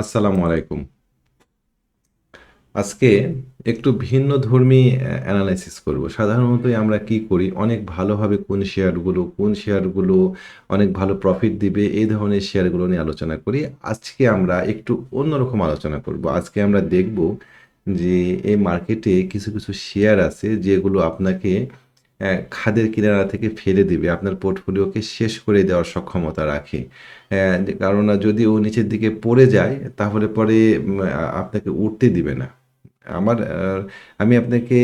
আসসালামু আলাইকুম। আজকে একটু ভিন্ন ধর্মী অ্যানালাইসিস করব। সাধারণত আমরা কি করি? অনেক ভালোভাবে কোন শেয়ারগুলো কোন শেয়ারগুলো, অনেক ভালো প্রফিট দিবে, এই ধরনের শেয়ারগুলো নিয়ে আলোচনা করি। আজকে আমরা একটু অন্যরকম আলোচনা করব। আজকে আমরা দেখব যে এই মার্কেটে কিছু কিছু শেয়ার আছে যেগুলো আপনাকে খাদের কিনারা থেকে ফেলে দিবে। আপনার পোর্টফোলিওকে শেষ করে দেওয়ার সক্ষমতা রাখে। কারণ যদি ও নিচের দিকে পড়ে যায়, তাহলে পরে আপনাকে উঠতে দিবে না। আমার আমি আপনাকে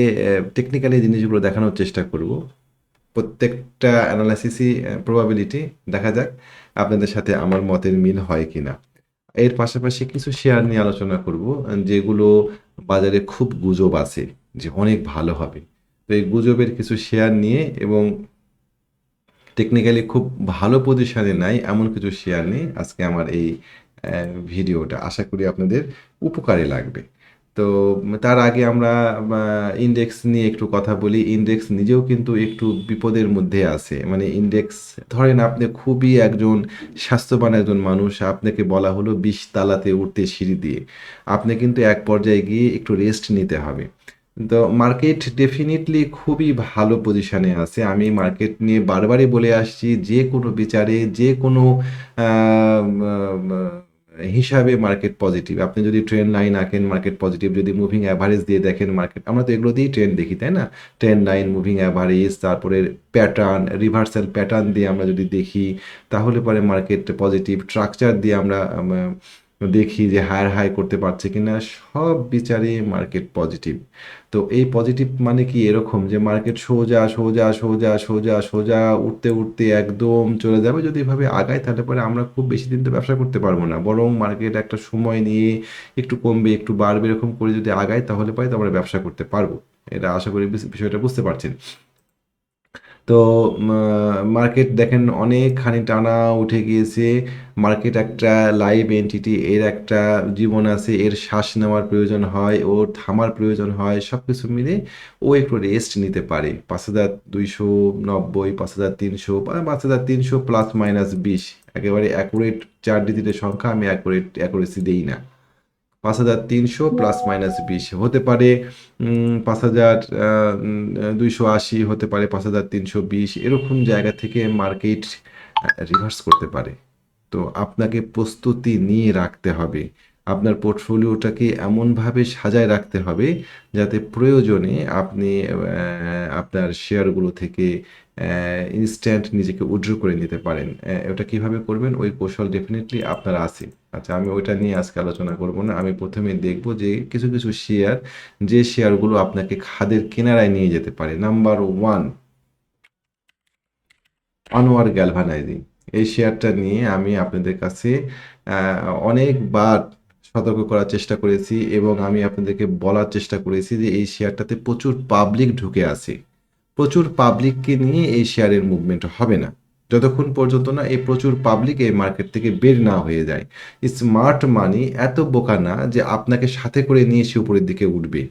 টেকনিক্যালি জিনিসগুলো দেখানোর চেষ্টা করব। প্রত্যেকটা অ্যানালাইসিসই প্রবাবিলিটি দেখা যাক আপনাদের সাথে আমার মতের মিল হয় কিনা। এর পাশাপাশি কিছু শেয়ার নিয়ে আলোচনা করব, যেগুলো বাজারে খুব গুজব আছে যে অনেক ভালো হবে। তো এই গুজবের কিছু শেয়ার নিয়ে এবং টেকনিক্যালি খুব ভালো পজিশনে নাই, এমন কিছু শেয়ার নিয়ে আজকে আমার এই ভিডিওটা আশা করি আপনাদের উপকারে লাগবে। তো তার আগে আমরা ইন্ডেক্স নিয়ে একটু কথা বলি। ইন্ডেক্স নিজেও কিন্তু একটু বিপদের মধ্যে আছে। মানে ইন্ডেক্স ধরেন আপনি খুবই একজন স্বাস্থ্যবান একজন মানুষ, আপনাকে বলা হলো বিশ তালাতে উঠতে সিঁড়ি দিয়ে। আপনি কিন্তু এক পর্যায়ে গিয়ে একটু রেস্ট নিতে হবে। তো মার্কেট ডেফিনেটলি খুবই ভালো পজিশনে আছে। আমি মার্কেট নিয়ে বারবারই বলে আসছি, যে কোনো বিচারে, যে কোনো হিসাবে মার্কেট পজিটিভ আপনি যদি ট্রেন লাইন আঁকেন মার্কেট পজিটিভ যদি মুভিং অ্যাভারেজ দিয়ে দেখেন মার্কেট আমরা তো এগুলো দিয়েই ট্রেন দেখি, তাই না? ট্রেন লাইন মুভিং অ্যাভারেজ তারপরে প্যাটার্ন রিভার্সাল প্যাটার্ন দিয়ে আমরা যদি দেখি, তাহলে পরে মার্কেট পজিটিভ স্ট্রাকচার দিয়ে আমরা দেখি যে হায়ার হাই করতে পারছে কিনা, সব বিচারে মার্কেট পজিটিভ তো এই পজিটিভ মানে কি? এরকম যে মার্কেট সোজা সোজা সোজা সোজা সোজা, উঠতে উঠতে একদম চলে যাবে। যদি এভাবে আগায়, তাহলে পরে আমরা খুব বেশি দিন তো ব্যবসা করতে পারব না। বরং মার্কেট একটা সময় নিয়ে একটু কমবে, একটু বাড়বে, এরকম করে যদি আগায়, তাহলে পরে তো আমরা ব্যবসা করতে পারব। এটা আশা করি বিষয়টা বুঝতে পারছেন। তো মার্কেট দেখেন অনেকখানি টানা উঠে গিয়েছে। মার্কেট একটা লাইভ এন্টিটি এর একটা জীবন আছে, এর শ্বাস নেওয়ার প্রয়োজন হয়, ওর থামার প্রয়োজন হয় সব কিছু মিলে ও একটু রেস্ট নিতে পারে। পাঁচ হাজার দুইশো নব্বই, পাঁচ হাজার তিনশো পাঁচ হাজার তিনশো প্লাস মাইনাস বিশ। একেবারে অ্যাকুরেট চার ডিজিটের সংখ্যা আমি অ্যাকুরেট অ্যাকুরেসি দিই না। পাঁচ হাজার তিনশো প্লাস মাইনাস বিশ হতে পারে পাঁচ হাজার দুইশো আশি হতে পারে, পাঁচ হাজার তিনশো বিশ। এরকম জায়গা থেকে মার্কেট রিভার্স করতে পারে। তো আপনাকে প্রস্তুতি নিয়ে রাখতে হবে। আপনার পোর্টফোলিওটাকে এমনভাবে সাজায় রাখতে হবে যাতে প্রয়োজনে আপনি আপনার শেয়ারগুলো থেকে ইনস্ট্যান্ট নিজেকে উইথড্র করে নিতে পারেন। ওটা কীভাবে করবেন? ওই কৌশল ডেফিনেটলি আপনার আছে। আচ্ছা আমি ওইটা নিয়ে আজকে আলোচনা করব না। আমি প্রথমে দেখব যে কিছু কিছু শেয়ার, যে শেয়ারগুলো আপনাকে খাদের কেনারায় নিয়ে যেতে পারে। Number one, Anwar Galvanizing. এই শেয়ারটা নিয়ে আমি আপনাদের কাছে অনেকবার সতর্ক করার চেষ্টা করেছি এবং আমি আপনাদেরকে বলার চেষ্টা করেছি যে এই শেয়ারটাতে প্রচুর পাবলিক ঢুকে আছে। প্রচুর পাবলিককে নিয়ে এই শেয়ারের মুভমেন্ট হবে না। যতক্ষণ পর্যন্ত না এই প্রচুর পাবলিক এই মার্কেট থেকে বের না হয়ে যায়। স্মার্ট মানি এত বোকা না যে আপনাকে সাথে করে নিয়ে সে উপরের দিকে উঠবে।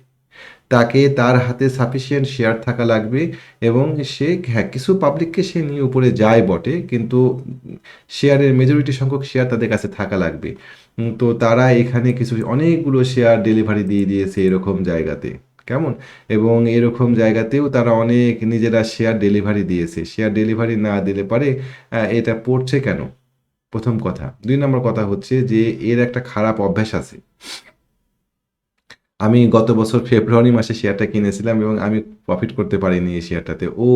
তাকে তার হাতে সাফিসিয়েন্ট শেয়ার থাকা লাগবে এবং সে হ্যাঁ কিছু পাবলিককে সে নিয়ে উপরে যায় বটে, কিন্তু শেয়ারের মেজরিটি সংখ্যক শেয়ার তাদের কাছে থাকা লাগবে। তো তারা এখানে কিছু, অনেকগুলো শেয়ার ডেলিভারি দিয়ে দিয়েছে এরকম জায়গাতে। কেমন? এবং এরকম জায়গাতেও তারা অনেক নিজেরা শেয়ার ডেলিভারি দিয়েছে। শেয়ার ডেলিভারি না দিলে পারে এটা পড়ছে কেন? প্রথম কথা। দুই নম্বর কথা হচ্ছে যে, এর একটা খারাপ অভ্যাস আছে। আমি গত বছর ফেব্রুয়ারি মাসে শেয়ারটা কিনেছিলাম এবং আমি প্রফিট করতে পারিনি এই শেয়ারটাতে ও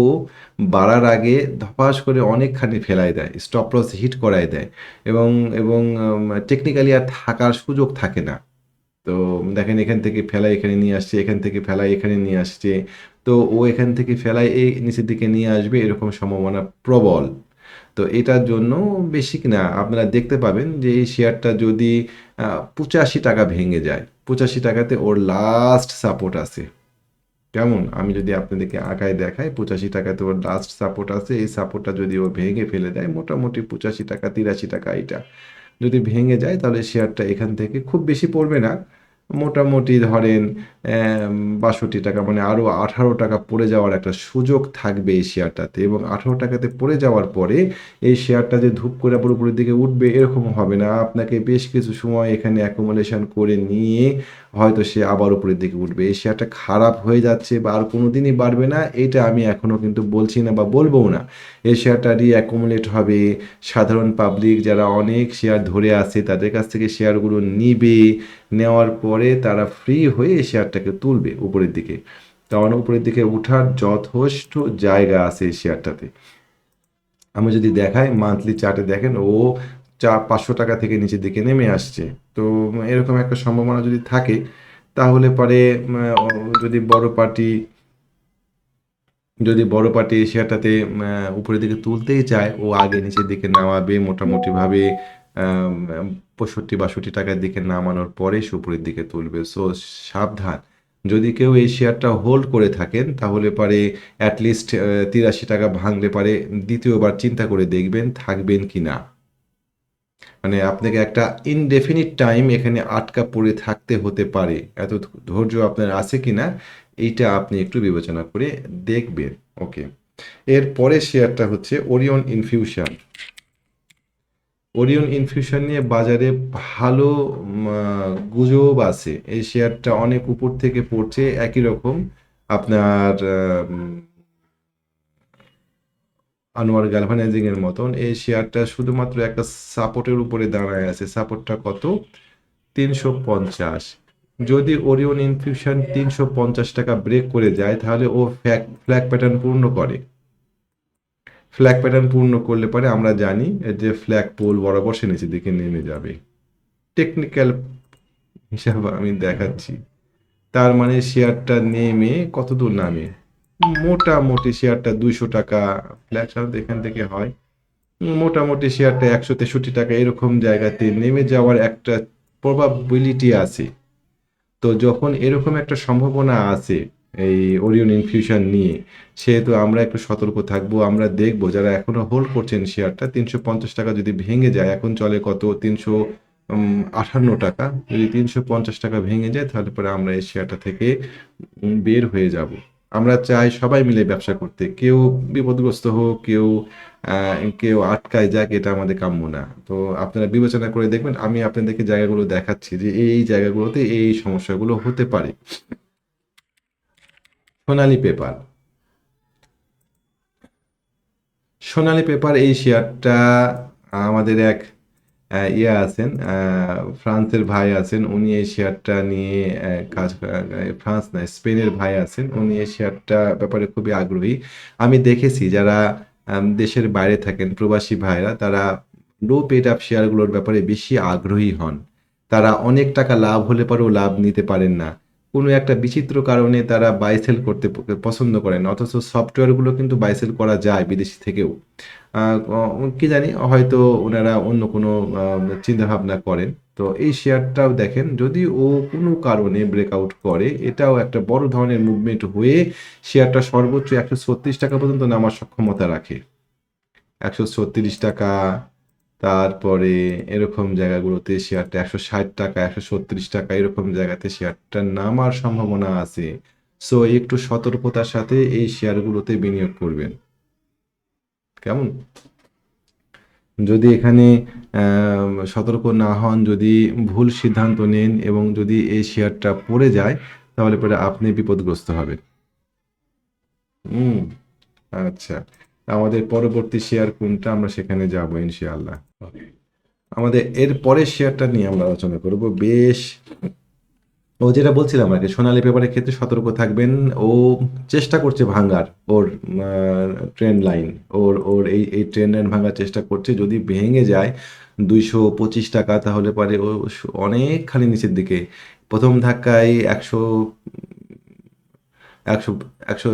বাড়ার আগে ধপাস করে অনেকখানি ফেলায় দেয় স্টপ লস হিট করায় দেয় এবং এবং টেকনিক্যালি আর থাকার সুযোগ থাকে না। তো দেখেন এখান থেকে ফেলাই এখানে নিয়ে আসছে, এখান থেকে ফেলাই এখানে নিয়ে আসছে। তো ও এখান থেকে ফেলাই এই নিচের দিকে নিয়ে আসবে, এরকম সম্ভাবনা প্রবল। তো এটার জন্য বেশি না আপনারা দেখতে পাবেন যে এই শেয়ারটা যদি পঁচাশি টাকা ভেঙে যায়, পঁচাশি টাকাতে ওর লাস্ট সাপোর্ট আছে। কেমন? আমি যদি আপনাদেরকে আঁকায় দেখাই, পঁচাশি টাকাতে ওর লাস্ট সাপোর্ট আছে, এই সাপোর্টটা যদি ও ভেঙে ফেলে দেয়, মোটামুটি পঁচাশি টাকা, তিরাশি টাকা এটা। যদি ভেঙে যায়, তাহলে শেয়ারটা এখান থেকে খুব বেশি পড়বে না। মোটামুটি ধরেন বাষট্টি টাকা মানে আরও আঠারো টাকা পড়ে যাওয়ার একটা সুযোগ থাকবে এই শেয়ারটাতে। এবং আঠারো টাকাতে পড়ে যাওয়ার পরে এই শেয়ারটা যে ধূপ করে আবার উপরের দিকে উঠবে, এরকম হবে না। আপনাকে বেশ কিছু সময় এখানে অ্যাকোমোডেশন করে নিয়ে হয়তো সে আবার উপরের দিকে উঠবে। এই শেয়ারটা খারাপ হয়ে যাচ্ছে বা আর কোনো দিনই বাড়বে না, এটা আমি এখনও কিন্তু বলছি না বা বলবও না। এই শেয়ারটা রিঅ্যাকুমুলেট হবে সাধারণ পাবলিক যারা অনেক শেয়ার ধরে আছে, তাদের কাছ থেকে শেয়ারগুলো নিবে। নেওয়ার পরে তারা ফ্রি হয়ে শেয়ারটাকে তুলবে উপরের দিকে। কারণ উপরের দিকে ওঠার যথেষ্ট জায়গা আছে এই শেয়ারটাতে আমি যদি দেখাই মান্থলি চার্টে দেখেন, ও চা পাঁচশো টাকা থেকে নিচের দিকে নেমে আসছে। তো এরকম একটা সম্ভাবনা যদি থাকে, তাহলে পরে যদি বড় পার্টি যদি বড় পার্টি শেয়ারটাতে উপরের দিকে তুলতেই চায়, ও আগে নিচের দিকে নামাবে, মোটামুটিভাবে পঁয়ষট্টি বাষট্টি টাকার দিকে নামানোর পরে সে উপরের দিকে তুলবে। সো সাবধান। যদি কেউ এই শেয়ারটা হোল্ড করে থাকেন, তাহলে পারে অ্যাটলিস্ট তিরাশি টাকা ভাঙলে পারে দ্বিতীয়বার চিন্তা করে দেখবেন থাকবেন কি না। মানে আপনাকে একটা ইনডেফিনিট টাইম এখানে আটকা পড়ে থাকতে হতে পারে। এত ধৈর্য আপনার আছে কি না, এইটা আপনি একটু বিবেচনা করে দেখবেন। ওকে এর পরের শেয়ারটা হচ্ছে ওরিয়ন ইনফিউশন ওরিয়ন ইনফিউশন নিয়ে বাজারে ভালো গুজব আছে। এই শেয়ারটা অনেক উপর থেকে পড়ছে, একই রকম আপনার আনোয়ার গ্যালভানাইজিং এর মতন। এই শেয়ারটা শুধুমাত্র একটা সাপোর্টের উপরে দাঁড়ায় আছে। সাপোর্টটা কত? তিনশো পঞ্চাশ। যদি ওরিয়ন ইনফিউশন তিনশো পঞ্চাশ টাকা ব্রেক করে যায়, তাহলে ও ফ্ল্যাগ ফ্ল্যাগ প্যাটার্ন পূর্ণ করে। ফ্ল্যাগ প্যাটার্ন পূর্ণ করলে পরে আমরা জানি যে ফ্ল্যাগ পোল বরাবর সে নিচের দিকে নেমে যাবে। টেকনিক্যাল হিসাব আমি দেখাচ্ছি। তার মানে শেয়ারটা নেমে কত দূর নামে? মোটামুটি শেয়ারটা দুইশো টাকা। ফ্ল্যাগ সাধারণত এখান থেকে হয়। মোটামুটি শেয়ারটা একশো তেষট্টি টাকা এরকম জায়গাতে নেমে যাওয়ার একটা প্রবাবিলিটি আছে। তো যখন এরকম একটা সম্ভাবনা আছে এই ওরিয়ন ইনফিউশন নিয়ে। সেহেতু আমরা একটু সতর্ক থাকব, আমরা দেখব, যারা এখনও হোল্ড করছেন শেয়ারটা তিনশো পঞ্চাশ টাকা যদি ভেঙে যায়, এখন চলে কত? তিনশো আটান্ন টাকা। যদি তিনশো পঞ্চাশ টাকা ভেঙে যায়, তাহলে পরে আমরা এই শেয়ারটা থেকে বের হয়ে যাব। আমরা চাই সবাই মিলে ব্যবসা করতে। কেউ বিপদগ্রস্ত হোক, কেউ কেউ আটকায় যাক, এটা আমাদের কাম্য না। তো আপনারা বিবেচনা করে দেখবেন, আমি আপনাদেরকে জায়গাগুলো দেখাচ্ছি যে এই জায়গাগুলোতে এই সমস্যাগুলো হতে পারে। সোনালী পেপার। সোনালী পেপার এই শেয়ারটা আমাদের এক ইয়ে আছেন ফ্রান্সের ভাই আছেন, উনি এই শেয়ারটা নিয়ে কাজ ফ্রান্স না স্পেনের ভাই আছেন, উনি এই শেয়ারটা ব্যাপারে খুবই আগ্রহী। আমি দেখেছি যারা দেশের বাইরে থাকেন, প্রবাসী ভাইরা, তারা লো পেড আপ শেয়ারগুলোর ব্যাপারে বেশি আগ্রহী হন। তারা অনেক টাকা লাভ হলে পরেও লাভ নিতে পারেন না। কোনো একটা বিচিত্র কারণে তারা বাইসেল করতে পছন্দ করেন অথচ সফটওয়্যারগুলো কিন্তু বাইসেল করা যায় বিদেশি থেকেও। কি জানি, হয়তো ওনারা অন্য কোনো চিন্তাভাবনা করেন। তো এই শেয়ারটাও দেখেন, যদি ও কোনো কারণে ব্রেকআউট করে, এটাও একটা বড় ধরনের মুভমেন্ট হয়ে শেয়ারটা সর্বোচ্চ একশো ছত্রিশ টাকা পর্যন্ত নামার সক্ষমতা রাখে। একশো ছত্রিশ টাকা তারপরে এরকম জায়গাগুলোতে শেয়ারটা একশো ষাট টাকা, একশো ছত্রিশ টাকা, এরকম জায়গাতে শেয়ারটা নামার সম্ভাবনা আছে। সো একটু সতর্কতার সাথে এই শেয়ারগুলোতে বিনিয়োগ করবেন। কেমন? যদি এখানে সতর্ক না হন, যদি ভুল সিদ্ধান্ত নেন এবং যদি এই শেয়ারটা পড়ে যায়, তাহলে পরে আপনি বিপদগ্রস্ত হবেন। হুম আচ্ছা। আমাদের পরবর্তী শেয়ার কোনটা? আমরা সেখানে যাব ইনশাআল্লাহ। আমাদের এর পরের শেয়ারটা নিয়ে আমরা আলোচনা করব। বেশ, ও যেটা বলছিলাম আর কি সোনালী পেপারের ক্ষেত্রে সতর্ক থাকবেন। ও চেষ্টা করছে ভাঙার ওর ট্রেন্ড লাইন ওর ওর এই এই ট্রেন্ড লাইন ভাঙার চেষ্টা করছে। যদি ভেঙে যায় দুইশো পঁচিশ টাকা, তাহলে পরে ও অনেকখানি নিচের দিকে। প্রথম ধাক্কায় একশো একশো একশো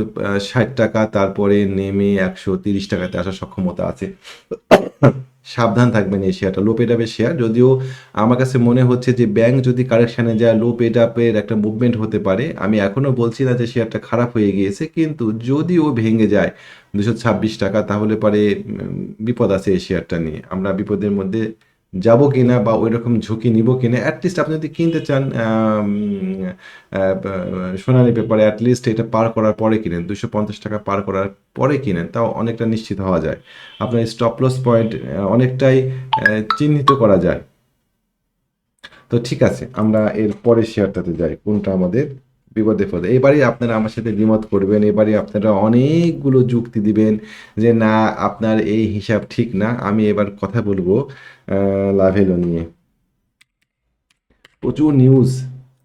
ষাট টাকা, তারপরে নেমে একশো তিরিশ টাকাতে আসার সক্ষমতা আছে। সাবধান থাকবেন এই শেয়ারটা লো পেড আপের শেয়ার যদিও আমার কাছে মনে হচ্ছে যে ব্যাংক যদি কারেকশানে যায় লো পেড আপের একটা মুভমেন্ট হতে পারে। আমি এখনও বলছি না যে শেয়ারটা খারাপ হয়ে গিয়েছে, কিন্তু যদি ও ভেঙে যায় দুশো ছাব্বিশ টাকা, তাহলে পরে বিপদ আছে এই শেয়ারটা নিয়ে। আমরা বিপদের মধ্যে যাব কিনা বা ওই রকম ঝুঁকি নিব কিনা অ্যাটলিস্ট আপনি যদি কিনতে চান সোনালী পেপারে অ্যাটলিস্ট এটা পার করার পরে কিনেন দুশো পঞ্চাশ টাকা পার করার পরে কিনেন, তাও অনেকটা নিশ্চিত হওয়া যায়। আপনার স্টপ লস পয়েন্ট অনেকটাই চিহ্নিত করা যায়। তো ঠিক আছে, আমরা এর পরের শেয়ারটাতে যাই, কোনটা আমাদের বিপদে পদে এবারই আপনারা আমার সাথে দ্বিমত করবেন এবারে আপনারা অনেকগুলো যুক্তি দিবেন যে, না, আপনার এই হিসাব ঠিক না, আমি এবার কথা বলব লাভেলো নিয়ে। প্রচুর নিউজ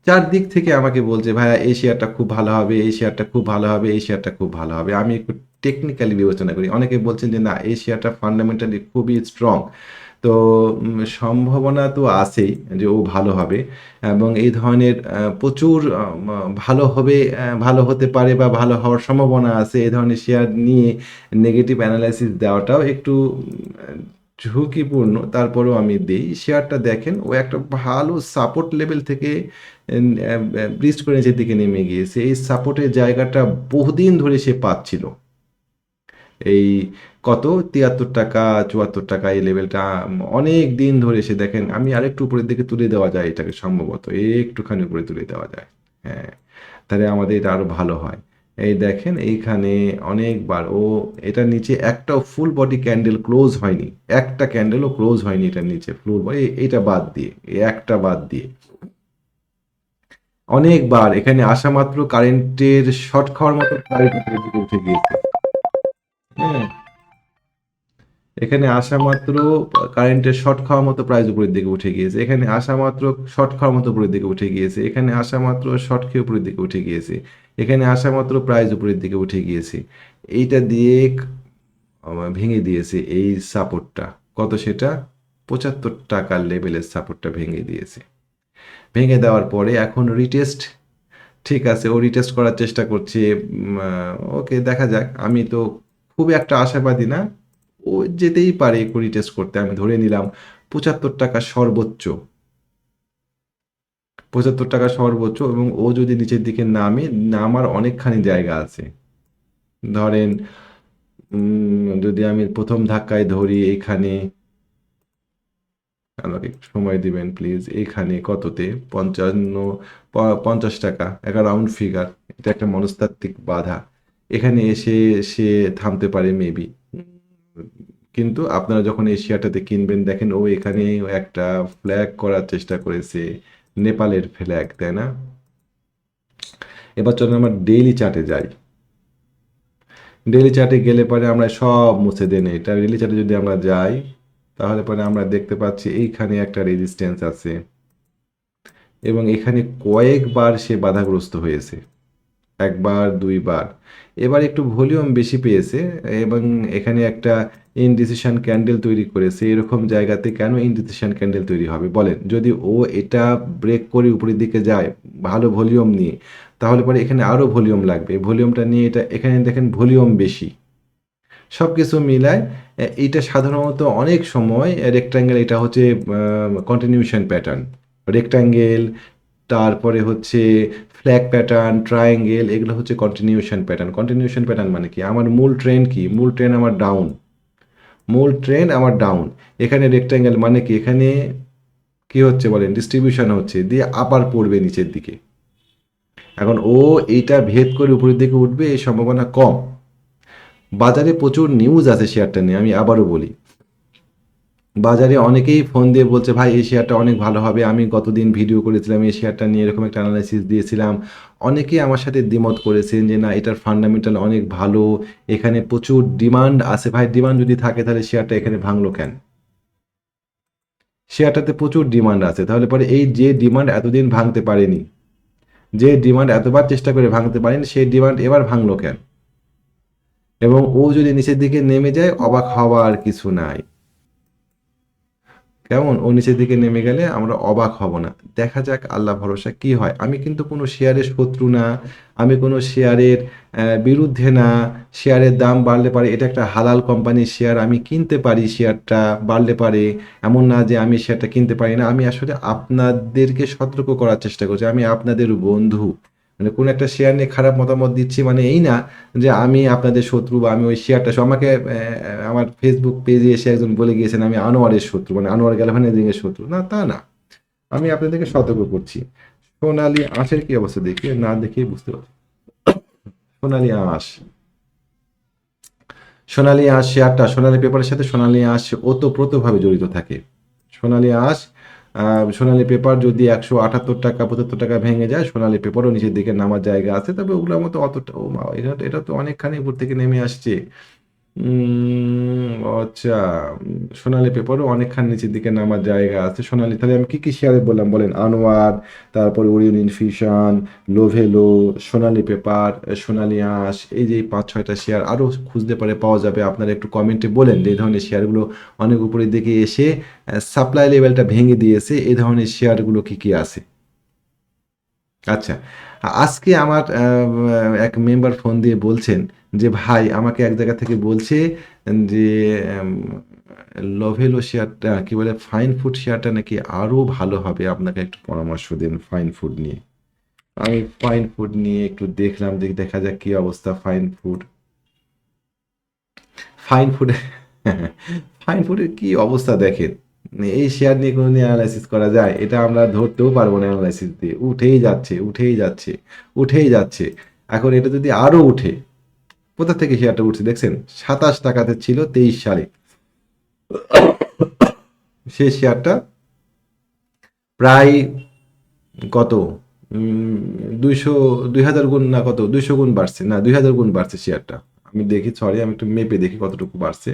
চারদিক থেকে আমাকে বলছে ভাইয়া এই শেয়ারটা খুব ভালো হবে, এই শেয়ারটা খুব ভালো হবে, এই শেয়ারটা খুব ভালো হবে। আমি একটু টেকনিক্যালি বিবেচনা করি। অনেকে বলছেন যে, না, এই শেয়ারটা ফান্ডামেন্টালি খুবই স্ট্রং তো সম্ভাবনা তো আছেই যে ও ভালো হবে এবং এই ধরনের প্রচুর ভালো হবে ভালো হতে পারে বা ভালো হওয়ার সম্ভাবনা আছে এই ধরনের শেয়ার নিয়ে নেগেটিভ অ্যানালাইসিস দেওয়াটাও একটু ঝুঁকিপূর্ণ। তারপরেও আমি দিই শেয়ারটা দেখেন, ও একটা ভালো সাপোর্ট লেভেল থেকে ব্রিজ করে নিচের দিকে নেমে গিয়েছে। এই সাপোর্টের জায়গাটা বহুদিন ধরে সে পাচ্ছিল। এই কত? তিয়াত্তর টাকা, চুয়াত্তর টাকা এই লেভেলটা অনেক দিন ধরে এসে দেখেন, আমি আরেকটু উপরের দিকে তুলে দেওয়া যায় এটাকে সম্ভবত, একটুখানি উপরে তুলে দেওয়া যায়। হ্যাঁ তাহলে আমাদের এটা আরও ভালো হয়। এই দেখেন, এইখানে অনেকবার, ও, এটার নিচে একটাও ফুল বডি ক্যান্ডেল ক্লোজ হয়নি। একটা ক্যান্ডেলও ক্লোজ হয়নি এটার নিচে ফুল বডি এটা বাদ দিয়ে একটা বাদ দিয়ে। অনেকবার, এখানে আসা মাত্র কারেন্টের শর্ট খাওয়ার মতো দিকে উঠে গিয়েছে। হ্যাঁ এখানে আসা মাত্র কারেন্টের শর্ট খাওয়ার মতো প্রাইস উপরের দিকে উঠে গিয়েছে। এখানে আসা মাত্র শর্ট খাওয়ার মতো উপরের দিকে উঠে গিয়েছে। এখানে আসা মাত্র শর্ট খেয়ে উপরের দিকে উঠে গিয়েছে। এখানে আসা মাত্র প্রাইস উপরের দিকে উঠে গিয়েছে। এইটা দিয়ে ভেঙে দিয়েছে এই সাপোর্টটা কত সেটা? পঁচাত্তর টাকার লেভেলের সাপোর্টটা ভেঙে দিয়েছে। ভেঙে দেওয়ার পরে এখন রিটেস্ট ঠিক আছে, ও রিটেস্ট করার চেষ্টা করছে ওকে দেখা যাক। আমি তো খুব একটা আশাবাদী না। ও যেতেই পারে একটু রিটেস্ট করতে, আমি ধরে নিলাম পঁচাত্তর টাকা সর্বোচ্চ। পঁচাত্তর টাকা সর্বোচ্চ এবং ও যদি নিচের দিকে নামে, নামার অনেকখানি জায়গা আছে। ধরেন যদি আমি প্রথম ধাক্কায় ধরি এখানে, আমাকে একটু সময় দিবেন প্লিজ এখানে কততে? পঞ্চান্ন পঞ্চাশ টাকা, একটা রাউন্ড ফিগার এটা একটা মনস্তাত্ত্বিক বাধা। এখানে এসে সে থামতে পারে মেবি কিন্তু আপনারা যখন এই শেয়ারটাতে কিনবেন, দেখেন ও এখানে একটা ফ্ল্যাগ করার চেষ্টা করেছে, নেপালের ফ্ল্যাগ তাই না? এবার চলুন আমরা ডেইলি চার্টে যাই। ডেইলি চার্টে গেলে পরে আমরা সব মুছে দেন এটা ডেইলি চার্টে যদি আমরা যাই, তাহলে পরে আমরা দেখতে পাচ্ছি এইখানে একটা রেজিস্ট্যান্স আছে। এবং এখানে কয়েকবার সে বাধাগ্রস্ত হয়েছে। একবার, দুইবার। এবার একটু ভলিউম বেশি পেয়েছে এবং এখানে একটা ইনডিসিশন ক্যান্ডেল তৈরি করেছে। এরকম জায়গাতে কেন ইনডিসিশন ক্যান্ডেল তৈরি হবে? বলেন, যদি ও এটা ব্রেক করে উপরের দিকে যায়, ভালো ভলিউম নিয়ে, তাহলে পরে এখানে আরও ভলিউম লাগবে। ভলিউমটা নিয়ে এটা, এখানে দেখেন ভলিউম বেশি। সব কিছু মিলায় এটা সাধারণত অনেক সময় রেক্ট্যাঙ্গেল এটা হচ্ছে কন্টিনিউশন প্যাটার্ন রেক্ট্যাঙ্গেল তারপরে হচ্ছে ফ্ল্যাগ প্যাটার্ন ট্রায়াঙ্গেল এগুলো হচ্ছে কন্টিনিউশন প্যাটার্ন কন্টিনিউশন প্যাটার্ন মানে কি? আমার মূল ট্রেন্ড কি? মূল ট্রেন্ড আমার ডাউন মূল ট্রেন্ড আমার ডাউন এখানে রেক্ট্যাঙ্গেল মানে কি? এখানে কি হচ্ছে বলেন? ডিস্ট্রিবিউশন হচ্ছে। দিয়ে আবার পড়বে নিচের দিকে। এখন ও এইটা ভেদ করে উপরের দিকে উঠবে, এই সম্ভাবনা কম। বাজারে প্রচুর নিউজ আছে শেয়ারটা নিয়ে, আমি আবারও বলি। বাজারে অনেকেই ফোন দিয়ে বলছে, ভাই, এই শেয়ারটা অনেক ভালো হবে। আমি গতদিন ভিডিও করেছিলাম, এই শেয়ারটা নিয়ে এরকম একটা অ্যানালাইসিস দিয়েছিলাম। অনেকেই আমার সাথে দ্বিমত করেছেন যে, না, এটার ফান্ডামেন্টাল অনেক ভালো। এখানে প্রচুর ডিমান্ড আছে। ভাই ডিমান্ড যদি থাকে, তাহলে শেয়ারটা এখানে ভাঙলো কেন? শেয়ারটাতে প্রচুর ডিমান্ড আছে। তাহলে পরে এই যে ডিমান্ড এতদিন ভাঙতে পারেনি, যে ডিমান্ড এতবার চেষ্টা করে ভাঙতে পারেনি, সেই ডিমান্ড এবার ভাঙলো কেন? এবং ও যদি নিচের দিকে নেমে যায়, অবাক হওয়ার কিছু নাই। কেমন? ও নিচের দিকে নেমে গেলে আমরা অবাক হব না। দেখা যাক আল্লাহ ভরসা কি হয়। আমি কিন্তু কোনো শেয়ারের শত্রু না। আমি কোনো শেয়ারের বিরুদ্ধে না। শেয়ারের দাম বাড়লে পারে, এটা একটা হালাল কোম্পানির শেয়ার। আমি কিনতে পারি শেয়ারটা বাড়লে পারে। এমন না যে আমি শেয়ারটা কিনতে পারি না। আমি আসলে আপনাদেরকে সতর্ক করার চেষ্টা করছি। আমি আপনাদের বন্ধু। মানে কোনো একটা শেয়ার নিয়ে খারাপ মতামত দিচ্ছি মানে এই না যে আমি আপনাদের শত্রু বা আমি ওই শেয়ারটা আমাকে আমার ফেসবুক পেজে এসে একজন বলে গিয়েছেন আমি আনোয়ারের শত্রু মানে আনোয়ার গ্যালভানাইজিং এর শত্রু। না, তা না। আমি আপনাদেরকে সতর্ক করছি। সোনালি আঁশের কি অবস্থা দেখি? না দেখেই বুঝতে পারছি। সোনালি আঁশ। সোনালি আঁশ শেয়ারটা সোনালি পেপারের সাথে সোনালি আঁশ ওতপ্রোতভাবে জড়িত থাকে। সোনালি আঁশ সোনালি পেপার যদি একশো আটাত্তর টাকা, পঁচাত্তর টাকা ভেঙে যায়, সোনালি পেপারও নিচের দিকে নামার জায়গা আছে, তবে ওগুলোর মতো অতটা এটা তো অনেকখানি উপর থেকে নেমে আসছে। আচ্ছা সোনালি পেপারও অনেকখানি নিচের দিকে নামার জায়গা আছে। সোনালি, তাহলে আমি কি কি শেয়ারে বললাম? বলেন, আনোয়ার, তারপরে Orion Infusion Lovello Sonali paper Sonali আঁশ, এই যে পাঁচ, ছয়টা শেয়ার আরও খুঁজতে পারে, পাওয়া যাবে। আপনারা একটু কমেন্টে বলেন যে, এই ধরনের শেয়ারগুলো অনেক উপরের দিকে এসে সাপ্লাই লেভেলটা ভেঙে দিয়েছে। এই ধরনের শেয়ারগুলো কি কি আছে? আচ্ছা আজকে আমার এক মেম্বার ফোন দিয়ে বলছেন যে, ভাই, আমাকে এক জায়গা থেকে বলছে যে লভেলো শেয়ারটা কি বলে ফাইন ফুড শেয়ারটা নাকি আরও ভালো হবে। আপনাকে একটু পরামর্শ দিন ফাইন ফুড নিয়ে। আমি ফাইন ফুড নিয়ে একটু দেখলাম যে দেখা যাক কি অবস্থা fine food fine food fine ফুডের কি অবস্থা দেখেন? এই শেয়ার নিয়ে কোনো দিন অ্যানালাইসিস করা যায়, এটা আমরা ধরতেও পারব না অ্যানালাইসিস দিয়ে। উঠেই যাচ্ছে উঠেই যাচ্ছে উঠেই যাচ্ছে। এখন এটা যদি আরও উঠে, কোথা থেকে শেয়ারটা উঠছে দেখছেন? সাতাশ টাকাতে ছিল তেইশ সালে। সেই শেয়ারটা প্রায় কত? দুইশো দুই হাজার গুণ না কত? দুইশো গুণ বাড়ছে। না দুই হাজার গুণ বাড়ছে শেয়ারটা আমি দেখি সরি আমি একটু মেপে দেখি কতটুকু বাড়ছে।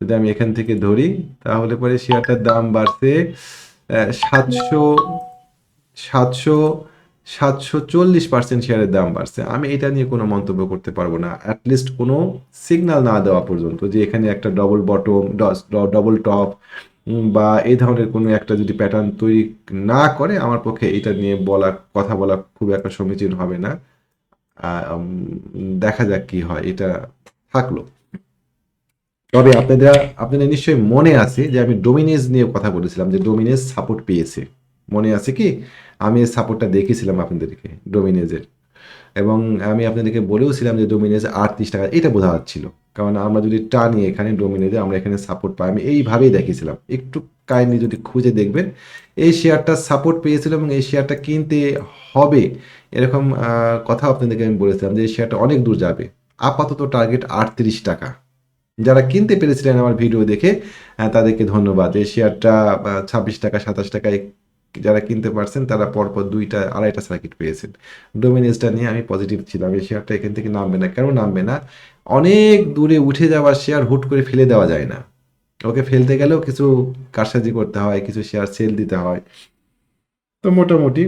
যদি আমি এখান থেকে ধরি, তাহলে পরে শেয়ারটার দাম বাড়ছে সাতশো সাতশো সাতশো চল্লিশ পার্সেন্ট শেয়ারের দাম বাড়ছে। আমি এটা নিয়ে কোনো মন্তব্য করতে পারব না। অ্যাটলিস্ট কোনো সিগন্যাল না দেওয়া পর্যন্ত যে এখানে একটা ডবল বটম ডবল টপ বা এই ধরনের কোনো একটা যদি প্যাটার্ন তৈরি না করে, আমার পক্ষে এটা নিয়ে বলা, কথা বলা খুব একটা সমীচীন হবে না। দেখা যাক কি হয়। এটা থাকল। তবে আপনাদের আপনাদের নিশ্চয়ই মনে আছে যে আমি ডোমিনেজ নিয়ে কথা বলেছিলাম, যে ডোমিনেজ সাপোর্ট পেয়েছে। মনে আছে কি? আমি সাপোর্টটা দেখেছিলাম আপনাদেরকে, ডোমিনেজের। এবং আমি আপনাদেরকে বলেওছিলাম যে ডোমিনেজ আটত্রিশ টাকা, এটা বোঝা যাচ্ছিল। কারণ আমরা যদি টানি এখানে ডোমিনেজে, আমরা এখানে সাপোর্ট পাই। আমি এইভাবেই দেখেছিলাম। একটু কাইন্ডলি যদি খুঁজে দেখবেন, এই শেয়ারটা সাপোর্ট পেয়েছিল এবং এই শেয়ারটা কিনতে হবে। এরকম কথা আপনাদেরকে আমি বলেছিলাম যে এই শেয়ারটা অনেক দূর যাবে। আপাতত টার্গেট আটত্রিশ টাকা। যারা কিনতে পেরেছিলেন আমার ভিডিও দেখে তাদেরকে ধন্যবাদ। এই শেয়ারটা ছাব্বিশ টাকা, সাতাশ টাকায় যারা কিনতে পারছেন, তারা পরপর দুইটা, আড়াইটা সার্কিট পেয়েছেন। ডোমিনেজটা নিয়ে আমি পজিটিভ ছিলাম। এই শেয়ারটা এখান থেকে নামবে না। কেন নামবে না? অনেক দূরে উঠে যাওয়ার শেয়ার হুট করে ফেলে দেওয়া যায় না। ওকে ফেলতে গেলেও কিছু কারসাজি করতে হয়, কিছু শেয়ার সেল দিতে হয়। তো মোটামুটি,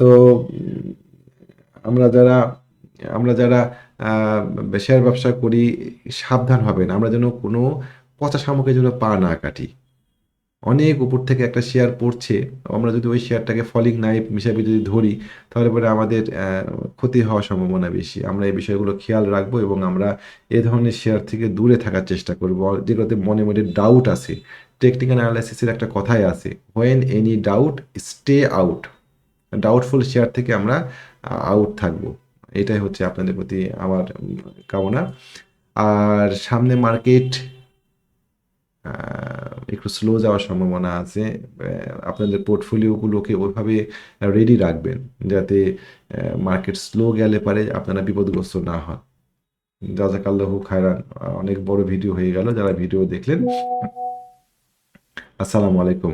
তো আমরা যারা আমরা যারা শেয়ার ব্যবসা করি, সাবধান হবেন। আমরা যেন কোনো পচা সামগ্রী যেন পা না কাটি। অনেক উপর থেকে একটা শেয়ার পড়ছে। আমরা যদি ওই শেয়ারটাকে ফলিং নাইফ হিসাবে যদি ধরি, তাহলে পরে আমাদের ক্ষতি হওয়ার সম্ভাবনা বেশি। আমরা এই বিষয়গুলো খেয়াল রাখব এবং আমরা এ ধরনের শেয়ার থেকে দূরে থাকার চেষ্টা করব। যেগুলোতে মনে মনে ডাউট আছে। টেকনিক্যাল অ্যানালাইসিসের একটা কথাই আছে। When any doubt stay out doubtful share থেকে আমরা আউট থাকব। এটাই হচ্ছে আপনাদের প্রতি আমার কামনা। আর সামনে মার্কেট একটু স্লো যাওয়ার সম্ভাবনা আছে। আপনাদের পোর্টফোলিওগুলোকে ওইভাবে রেডি রাখবেন যাতে মার্কেট স্লো গেলে পারে আপনারা বিপদগ্রস্ত না হন। জাজাকাল্লাহু খায়রান, অনেক বড় ভিডিও হয়ে গেল, যারা ভিডিও দেখলেন। আসসালামু আলাইকুম